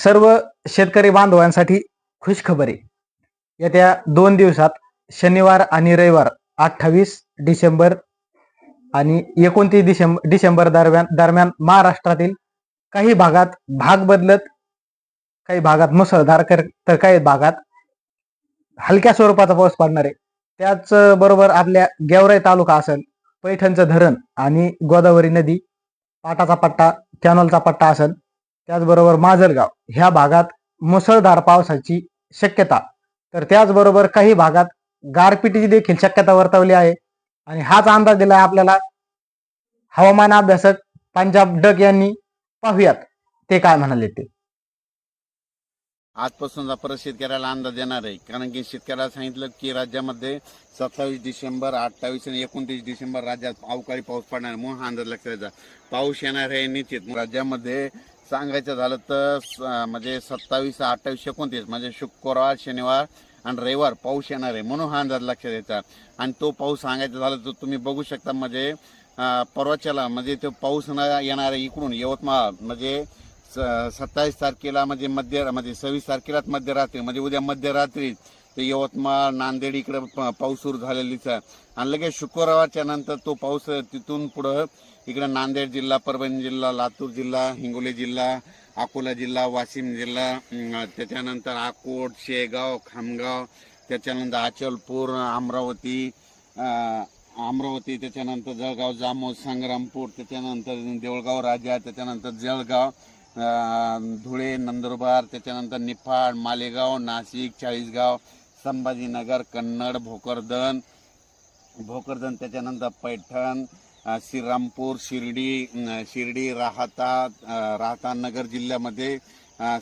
सर्व शेतकरी बांधवांसाठी खुशखबर. आहे येत्या दोन दिवसात शनिवार आणि रविवार अठ्ठावीस डिसेंबर आणि एकोणतीस डिसेंबर डिसेंबर दरम्यान दरम्यान महाराष्ट्रातील काही भागात भाग बदलत काही भागात मुसळधार कर तर काही भागात हलक्या स्वरूपाचा पाऊस पडणार आहे. त्याच बरोबर आपल्या गेवराई तालुका असेल पैठणचं धरण आणि गोदावरी नदी पाटाचा पट्टा कॅनॉलचा पट्टा असेल त्याचबरोबर माजलगाव. ह्या भागात मुसळधार पावसाची शक्यता. तर त्याचबरोबर काही भागात गारपिटीची देखील शक्यता वर्तवली आहे. आणि हाच अंदाज दिला आहे आपल्याला हवामान अभ्यासक पंजाब डग यांनी. पाहूयात ते काय म्हणाले ते. आजपासून परत शेतकऱ्याला अंदाज देणार आहे. कारण की शेतकऱ्याला सांगितलं की राज्यामध्ये सत्तावीस डिसेंबर अठ्ठावीस आणि एकोणतीस डिसेंबर राज्यात अवकाळी पाऊस पडणार म्हणून हा अंदाज लक्षात पाऊस येणार आहे निश्चित. राज्यामध्ये सांगायचं झालं तर स- म्हणजे सत्तावीस अठ्ठावीस एकोणतीस म्हणजे शुक्रवार शनिवार आणि रविवार पाऊस येणार आहे म्हणून हा अंदाज लक्षात द्यायचा आणि तो पाऊस सांगायचा झाला तर तुम्ही बघू शकता म्हणजे परवाच्याला म्हणजे तो पाऊस न येणार आहे इकडून यवतमाळ म्हणजे स- सत्तावीस तारखेला म्हणजे मध्य म्हणजे सव्वीस तारखेलाच मध्यरात्री म्हणजे उद्या मध्यरात्री ते यवतमाळ नांदेड इकडे प- पाऊस सुरू झालेलीच आहे. आणि लगेच शुक्रवारच्या नंतर तो पाऊस तिथून पुढं इकडे नांदेड जिल्हा परभणी जिल्हा लातूर जिल्हा हिंगोली जिल्हा अकोला जिल्हा वाशिम जिल्हा त्याच्यानंतर अकोट शेगाव खामगाव त्याच्यानंतर अचलपूर अमरावती अमरावती त्याच्यानंतर जळगाव जामोद संग्रामपूर त्याच्यानंतर देवळगाव राजा त्याच्यानंतर जळगाव धुळे नंदुरबार त्याच्यानंतर निफाड मालेगाव नाशिक चाळीसगाव संभाजीनगर कन्नड भोकरदन. भोकरदन त्याच्यानंतर पैठण श्रीरामपूर शिर्डी शिर्डी राहता राहता नगर जिल्ह्यामध्ये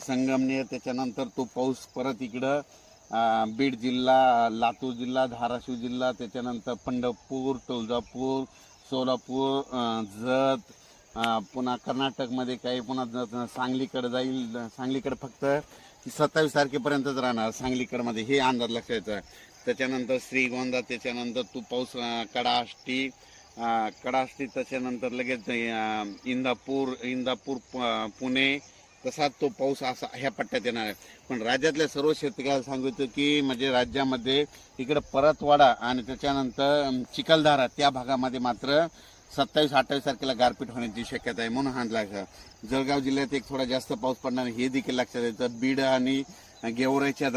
संगमनेर त्याच्यानंतर तो पाऊस परत इकडं बीड जिल्हा लातूर जिल्हा धाराशिव जिल्हा त्याच्यानंतर पंढरपूर तुळजापूर सोलापूर जत पुन्हा कर्नाटकमध्ये काही पुन्हा सांगलीकडे जाईल सांगलीकडे फक्त. सत्तावीस तारखेपर्यंतच राहणार सांगलीकडमध्ये हे अंदाज लक्षात आहे त्याच्यानंतर श्रीगोंदा त्याच्यानंतर तू पाऊस कडाष्टी कडाष्टी त्याच्यानंतर लगेच इंदापूर इंदापूर पुणे तसाच तो पाऊस असा ह्या पट्ट्यात येणार आहे. पण राज्यातल्या सर्व शेतकऱ्याला सांगितलं की म्हणजे राज्यामध्ये इकडं परतवाडा आणि त्याच्यानंतर चिखलधारा चिखलदरा त्या भागामध्ये मात्र सत्तावीस अठ्ठावीस तारखेला गारपीट होण्याची शक्यता आहे म्हणून हा लक्षात जळगाव जिल्ह्यात एक थोडा जास्त पाऊस पडणार आहे, हे देखील लक्षात येतं. बीड आणि गेवराईच्या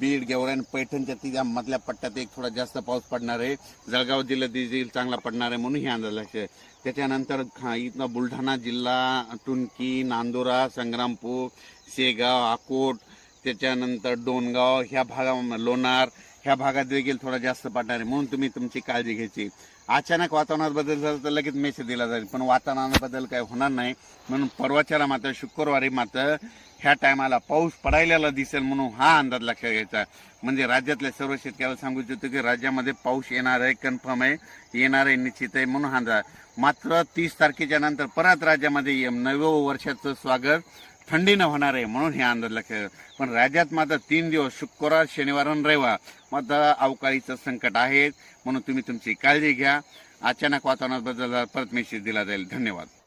बीड गेवराई आणि पैठणच्या तिच्या मधल्या पट्ट्यात एक थोडा जास्त पाऊस पडणार आहे. जळगाव जिल्ह्यात देखील चांगला पडणार आहे म्हणून हे अंदाज लक्ष आहे. त्याच्यानंतर हा इथनं बुलढाणा जिल्हा टुनकी नांदुरा संग्रामपूर शेगाव अकोट त्याच्यानंतर डोणगाव ह्या भागा लोणार ह्या भागात देखील थोडा जास्त पडणार आहे. म्हणून तुम्ही तुमची काळजी घ्यायची. अचानक वातावरणात बदल झाला तर लगेच मेसेज दिला जाईल. पण वातावरणात बदल काही होणार नाही. म्हणून परवाच्याला मात्र शुक्रवारी मात्र ह्या टायमाला पाऊस पडायला दिसेल म्हणून हा अंदाज लक्षात घ्यायचा. म्हणजे राज्यातल्या सर्व शेतकऱ्याला सांगू इच्छितो की राज्यामध्ये पाऊस येणार आहे कन्फर्म आहे. येणार आहे निश्चित आहे म्हणून हा अंदाज. मात्र तीस तारखेच्या नंतर परत राज्यामध्ये नवं वर्षाचं स्वागत. थंडीनं होणार आहे म्हणून हे अंदाज केलं पण राज्यात मात्र तीन दिवस शुक्रवार शनिवार आणि रविवार मात्र अवकाळीचं संकट आहे म्हणून तुम्ही तुमची काळजी घ्या. अचानक वातावरणात बदल परत मेसेज दिला जाईल. धन्यवाद.